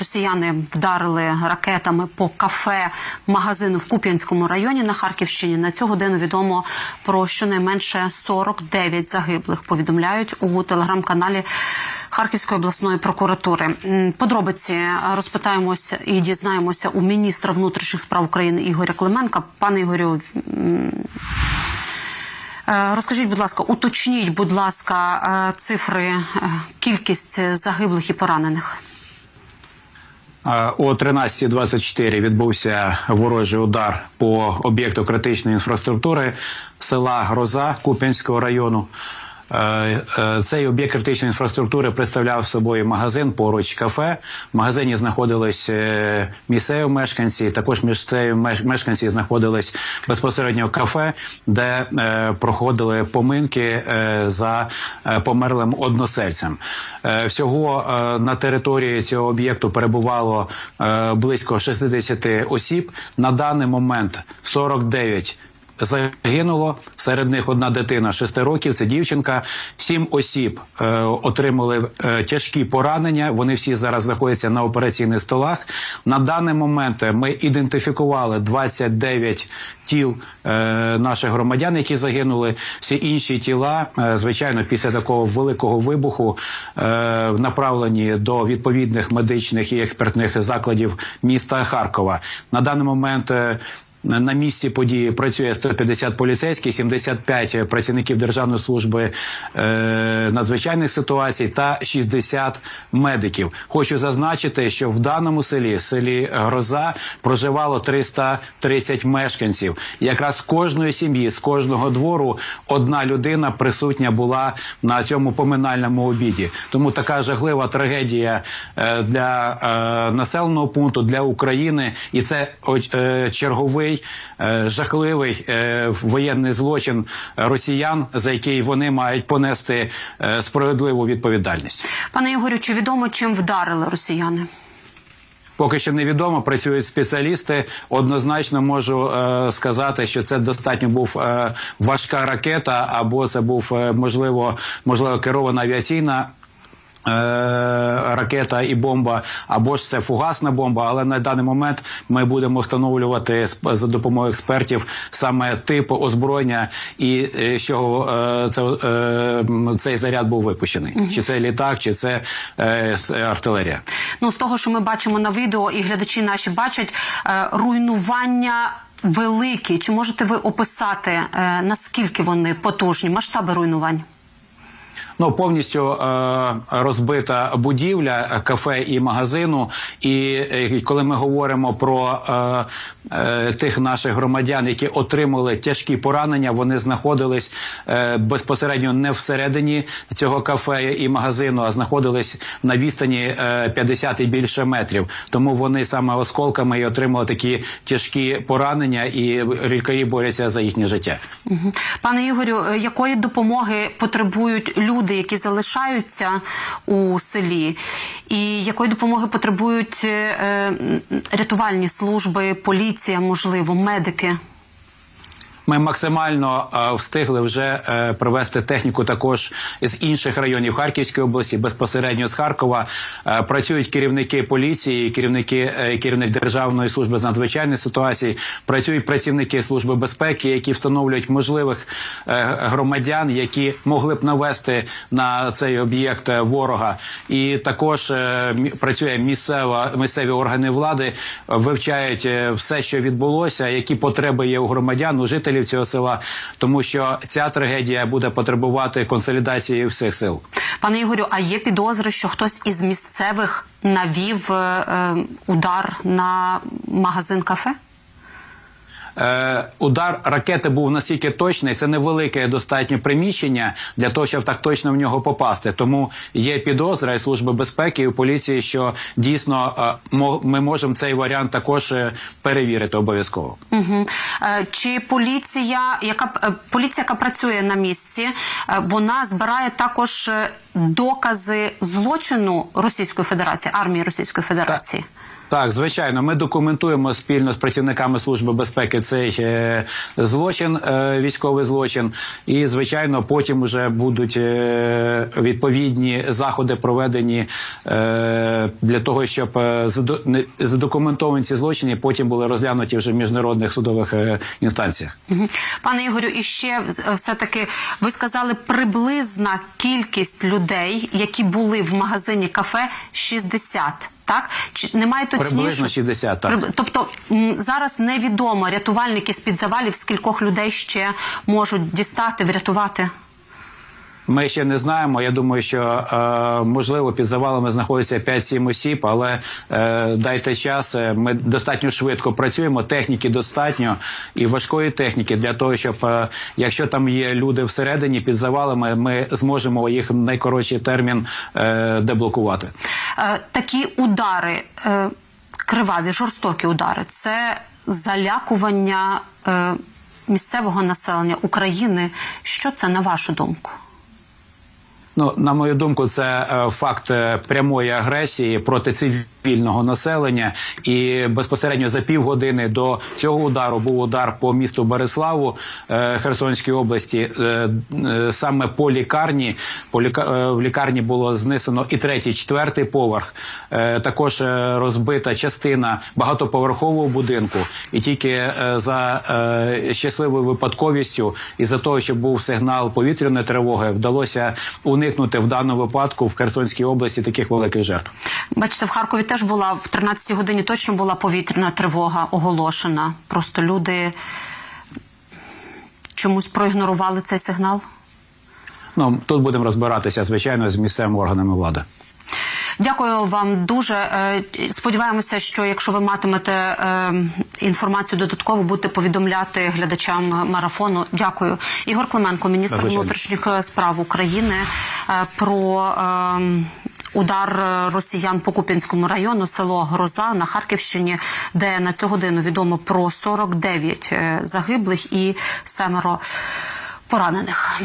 росіяни вдарили ракетами по кафе магазину в Куп'янському районі на Харківщині. На цю годину відомо про щонайменше 49 загиблих. Повідомляють у телеграм-каналі Харківської обласної прокуратури. Подробиці розпитаємося і дізнаємося у міністра внутрішніх справ України Ігоря Клименка. Пане Ігорю. Е, Розкажіть, будь ласка, уточніть, будь ласка, е, цифри, е, кількість загиблих і поранених. Е, О 13.24 відбувся ворожий удар по об'єкту критичної інфраструктури села Гроза Куп'янського району. Е, е, Цей об'єкт критичної інфраструктури представляв собою магазин поруч кафе. В магазині знаходились е, місцеві мешканці. Також місцеві меш- мешканці знаходились безпосередньо кафе, де проходили поминки за померлим односельцем. Всього на території цього об'єкту перебувало близько 60 осіб. На даний момент 49 загинуло. Серед них одна дитина 6 років. Це дівчинка. Сім осіб е, отримали е, тяжкі поранення. Вони всі зараз знаходяться на операційних столах. На даний момент ми ідентифікували 29 тіл е, наших громадян, які загинули. Всі інші тіла, е, звичайно, після такого великого вибуху е, направлені до відповідних медичних і експертних закладів міста Харкова. На даний момент. е, на місці події працює 150 поліцейських, 75 працівників Державної служби е, надзвичайних ситуацій та 60 медиків. Хочу зазначити, що в даному селі, селі Гроза, проживало 330 мешканців. Якраз з кожної сім'ї, з кожного двору одна людина присутня була на цьому поминальному обіді. Тому така жахлива трагедія е, для е, населеного пункту, для України, і це е, черговий е, жахливий е, воєнний злочин росіян, за який вони мають понести е, справедливу відповідальність. Пане Ігорю, чи відомо чим вдарили росіяни? Поки що невідомо, працюють спеціалісти. Однозначно можу е, сказати, що це достатньо був е, важка ракета, або це був е, можливо, можливо керована авіаційна. Е, Ракета і бомба, або ж це фугасна бомба, але на даний момент ми будемо встановлювати за допомогою експертів саме тип озброєння і е, з чого е, це, е, цей заряд був випущений. Чи це літак, чи це е, артилерія. Ну, з того, що ми бачимо на відео, і глядачі наші бачать е, руйнування. Великі, чи можете ви описати е, наскільки вони потужні, масштаби руйнувань? Ну, повністю е, розбита будівля е, кафе і магазину. І е, коли ми говоримо про е, е, тих наших громадян, які отримали тяжкі поранення, вони знаходились е, безпосередньо не всередині цього кафе і магазину, а знаходились на відстані е, 50 і більше метрів. Тому вони саме осколками і отримали такі тяжкі поранення, і лікарі борються за їхнє життя. Пане Ігорю, е, якої допомоги потребують люди, які залишаються у селі, і якої допомоги потребують е, рятувальні служби, поліція, можливо, медики? Ми максимально е, встигли вже е, привезти техніку також з інших районів Харківської області, безпосередньо з Харкова. Е, працюють керівники поліції, керівники керівник Державної служби з надзвичайних ситуацій, працюють працівники служби безпеки, які встановлюють можливих громадян, які могли б навести на цей об'єкт ворога. І також працює місцева місцеві органи влади, вивчають все, що відбулося, які потреби є у громадян, у жителів цього села, тому що ця трагедія буде потребувати консолідації всіх сил. Пане Ігорю, а є підозри, що хтось із місцевих навів е, е, удар на магазин кафе? Е, удар ракети був настільки точний, це невелике достатнє приміщення для того, щоб так точно в нього попасти. Тому є підозра і служби безпеки і у поліції, що дійсно е, ми можемо цей варіант також е, перевірити обов'язково. Угу. Е, чи поліція, яка е, поліція, яка працює на місці, е, вона збирає також е, докази злочину Російської Федерації, армії Російської Федерації? Так, звичайно, ми документуємо спільно з працівниками служби безпеки цей е, злочин, е, військовий злочин, і звичайно, потім вже будуть е, відповідні заходи проведені е, для того, щоб е, задокументовані ці злочини, потім були розглянуті вже в міжнародних судових е, інстанціях. Пане Ігорю, і ще все таки ви сказали приблизна кількість людей, які були в магазині кафе 60, Так чи немає точніше? Приблизно 60, так. Тобто зараз невідомо рятувальники з під завалів, скількох людей ще можуть дістати, врятувати. Ми ще не знаємо. Я думаю, що е, можливо під завалами знаходиться 5-7 осіб, але е, дайте час. Е, Ми достатньо швидко працюємо. Техніки достатньо і важкої техніки для того, щоб е, якщо там є люди всередині під завалами, ми зможемо їх в найкоротший термін е, деблокувати. Е, такі удари, е, криваві, жорстокі удари, це залякування е, місцевого населення України. Що це на вашу думку? Ну, на мою думку, це е, факт е, прямої агресії проти цивільного населення. І безпосередньо за півгодини до цього удару був удар по місту Береславу е, Херсонської області. Саме по лікарні, по ліка... в лікарні було знесено і третій, четвертий поверх. Також розбита частина багатоповерхового будинку. І тільки за щасливою випадковістю і за того, що був сигнал повітряної тривоги, вдалося уникнути в даному випадку в Херсонській області таких великих жертв. Бачите, в Харкові теж була в 13-й годині точно була повітряна тривога оголошена. Просто люди чомусь проігнорували цей сигнал. Ну тут будемо розбиратися звичайно з місцевими органами влади. Дякую вам дуже. Е, Сподіваємося, що якщо ви матимете е, інформацію додатково, будете повідомляти глядачам марафону. Дякую, Ігор Клименко, міністр внутрішніх справ України, е, про. е, Удар е, росіян по Куп'янському району, село Гроза на Харківщині, де на цю годину відомо про 49 е, загиблих і семеро поранених.